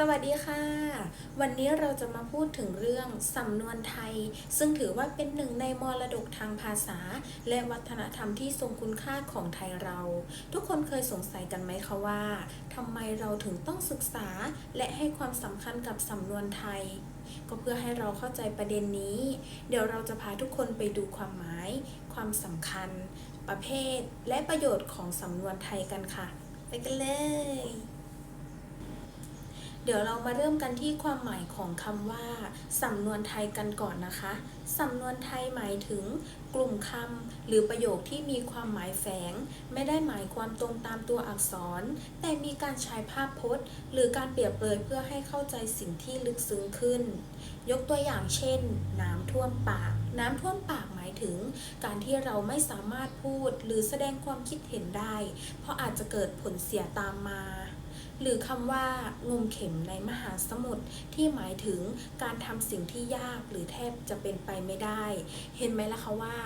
สวัสดีค่ะ วันนี้เราจะมาพูดถึงเรื่องสำนวนไทย ซึ่งถือว่าเป็นหนึ่งในมรดกทางภาษา และวัฒนธรรมที่ทรงคุณค่าของไทยเรา ทุกคนเคยสงสัยกันไหมคะว่าทำไมเราถึงต้องศึกษา และให้ความสำคัญกับสำนวนไทย ก็เพื่อให้เราเข้าใจประเด็นนี้ เดี๋ยวเราจะพาทุกคนไปดูความหมาย ความสำคัญ ประเภท และประโยชน์ของสำนวนไทยกันค่ะ ไปกันเลย เดี๋ยวเรามาเริ่มกันที่ความหมายของคำว่าสำนวนไทยกันก่อนนะคะสำนวนไทยหมายถึง กลุ่มคำหรือประโยคที่มีความหมายแฝง ไม่ได้หมายความตรงตามตัวอักษร แต่มีการใช้ภาพพจน์ หรือการเปรียบเปรยเพื่อให้เข้าใจสิ่งที่ลึกซึ้งขึ้น ยกตัวอย่างเช่น น้ำท่วมปาก น้ำท่วมปากหมายถึง การที่เราไม่สามารถพูดหรือแสดงความคิดเห็นได้ เพราะอาจจะเกิดผลเสียตามมา หรือคำว่างมเข็มในมหาสมุทรที่หมายถึงการทำสิ่งที่ยากหรือแทบจะเป็นไปไม่ได้ เห็นไหมล่ะคะว่า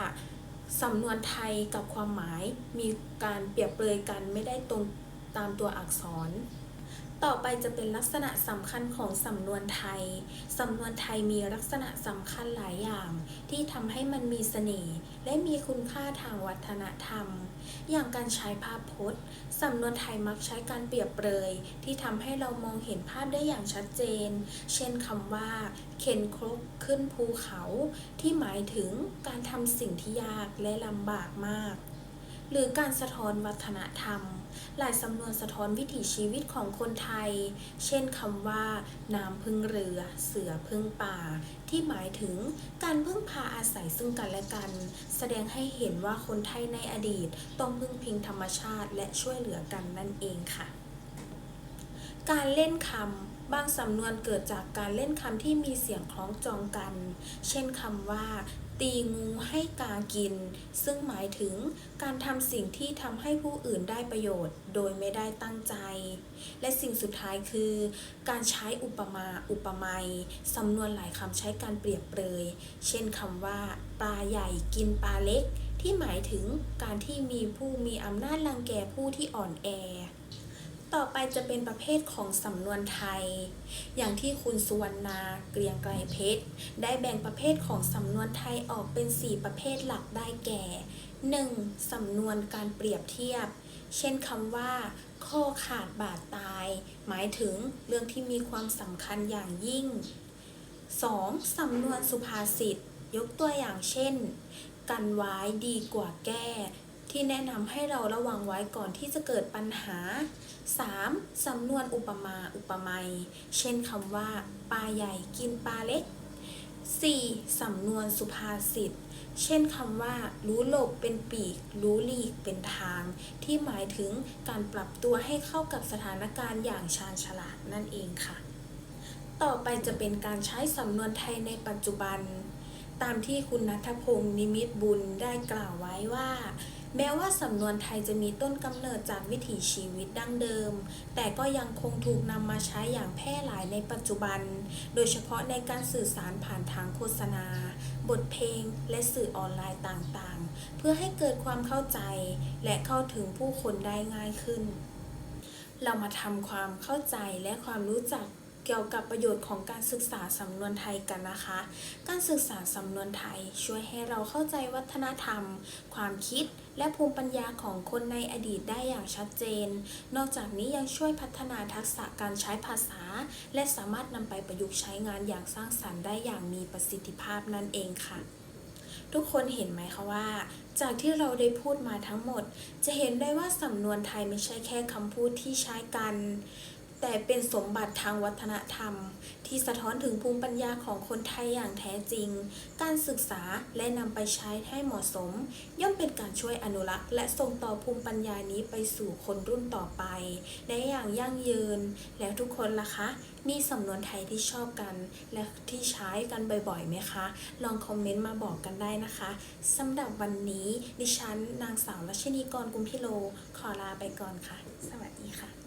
สำนวนไทยกับความหมายมีการเปรียบเปรยกันไม่ได้ตรงตามตัวอักษร ต่อไปจะเป็นลักษณะสำคัญของสำนวนไทย สำนวนไทยมีลักษณะสำคัญหลายอย่าง ที่ทำให้มันมีเสน่ห์และมีคุณค่าทางวัฒนธรรม อย่างการใช้ภาพพจน์ สำนวนไทยมักใช้การเปรียบเปรย ที่ทำให้เรามองเห็นภาพได้อย่างชัดเจน เช่นคำว่า เข็นครกขึ้นภูเขา ที่หมายถึงการทำสิ่งที่ยากและลำบากมาก หรือการสะท้อนวัฒนธรรม หลายสำนวนสะท้อนวิถีชีวิตของคนไทย เช่นคำว่า น้ำพึ่งเรือ เสือพึ่งป่า ที่หมายถึงการพึ่งพาอาศัยซึ่งกันและกัน แสดงให้เห็นว่าคนไทยในอดีตต้องพึ่งพิงธรรมชาติและช่วยเหลือกันนั่นเองค่ะ การเล่นคำบางสำนวนเกิดจากการเล่นคำที่มีเสียงคล้องจองกัน เช่นคำว่า ตีงูให้กากิน ซึ่งหมายถึงการทำสิ่งที่ทำให้ผู้อื่นได้ประโยชน์ โดยไม่ได้ตั้งใจ และสิ่งสุดท้ายคือ การใช้อุปมาอุปไมยสำนวนหลายคำใช้การเปรียบเปรย เช่นคำว่า ปลาใหญ่กินปลาเล็ก ที่หมายถึงการที่มีผู้มีอำนาจรังแกผู้ที่อ่อนแอ ต่อไปจะเป็นประเภทของสำนวนไทย อย่างที่คุณสุวรรณาเกรียงไกรเพชร ได้แบ่งประเภทของสำนวนไทยออกเป็น 4 ประเภทหลักได้แก่ 1. สำนวนการเปรียบเทียบ เช่นคำว่า ข้อขาดบาดตาย หมายถึงเรื่องที่มีความสำคัญอย่างยิ่ง 2. สำนวนสุภาษิต ยกตัวอย่างเช่น กันไว้ดีกว่าแก้ ที่แนะนำให้เราระวังไว้ก่อนที่จะเกิดปัญหา 3. สำนวนอุปมาอุปไมย เช่นคำว่า ปลาใหญ่กินปลาเล็ก 4. สำนวนสุภาษิต เช่นคำว่า รู้หลบเป็นปีก รู้หลีกเป็นทาง ที่หมายถึงการปรับตัวให้เข้ากับสถานการณ์อย่างชาญฉลาดนั่นเองค่ะ ต่อไปจะเป็นการใช้สำนวนไทยในปัจจุบัน ตามที่คุณนัทพงศ์นิมิตบุญได้กล่าวไว้ว่า แม้ว่าสำนวนไทยจะมีต้นกำเนิดจากวิถีชีวิตดั้งเดิม แต่ก็ยังคงถูกนำมาใช้อย่างแพร่หลายในปัจจุบัน โดยเฉพาะในการสื่อสารผ่านทางโฆษณา บทเพลง และสื่อออนไลน์ต่างๆ เพื่อให้เกิดความเข้าใจ และเข้าถึงผู้คนได้ง่ายขึ้น เรามาทำความเข้าใจและความรู้จัก เกี่ยวกับประโยชน์ของการศึกษาสำนวนไทยกันนะคะ การศึกษาสำนวนไทยช่วยให้เราเข้าใจวัฒนธรรม ความคิด และภูมิปัญญาของคนในอดีตได้อย่างชัดเจน นอกจากนี้ยังช่วยพัฒนาทักษะการใช้ภาษา และสามารถนำไปประยุกต์ใช้งานอย่างสร้างสรรค์ได้อย่างมีประสิทธิภาพนั่นเองค่ะทุกคนเห็นไหมคะว่า จากที่เราได้พูดมาทั้งหมด จะเห็นได้ว่าสำนวนไทยไม่ใช่แค่คำพูดที่ใช้กัน แต่เป็นสมบัติทางวัฒนธรรม ที่สะท้อนถึงภูมิปัญญาของคนไทยอย่างแท้จริง การศึกษาและนำไปใช้ให้เหมาะสม ย่อมเป็นการช่วยอนุรักษ์ และส่งต่อภูมิปัญญานี้ไปสู่คนรุ่นต่อไปได้อย่างยั่งยืน แล้วทุกคนล่ะคะ มีสำนวนไทยที่ชอบกัน และที่ใช้กันบ่อยๆไหมคะ ลองคอมเมนต์มาบอกกันได้นะคะสำหรับวันนี้ดิฉันนางสาวรัชนีกรกุมพิโลขอลาไปก่อนค่ะ สวัสดีค่ะ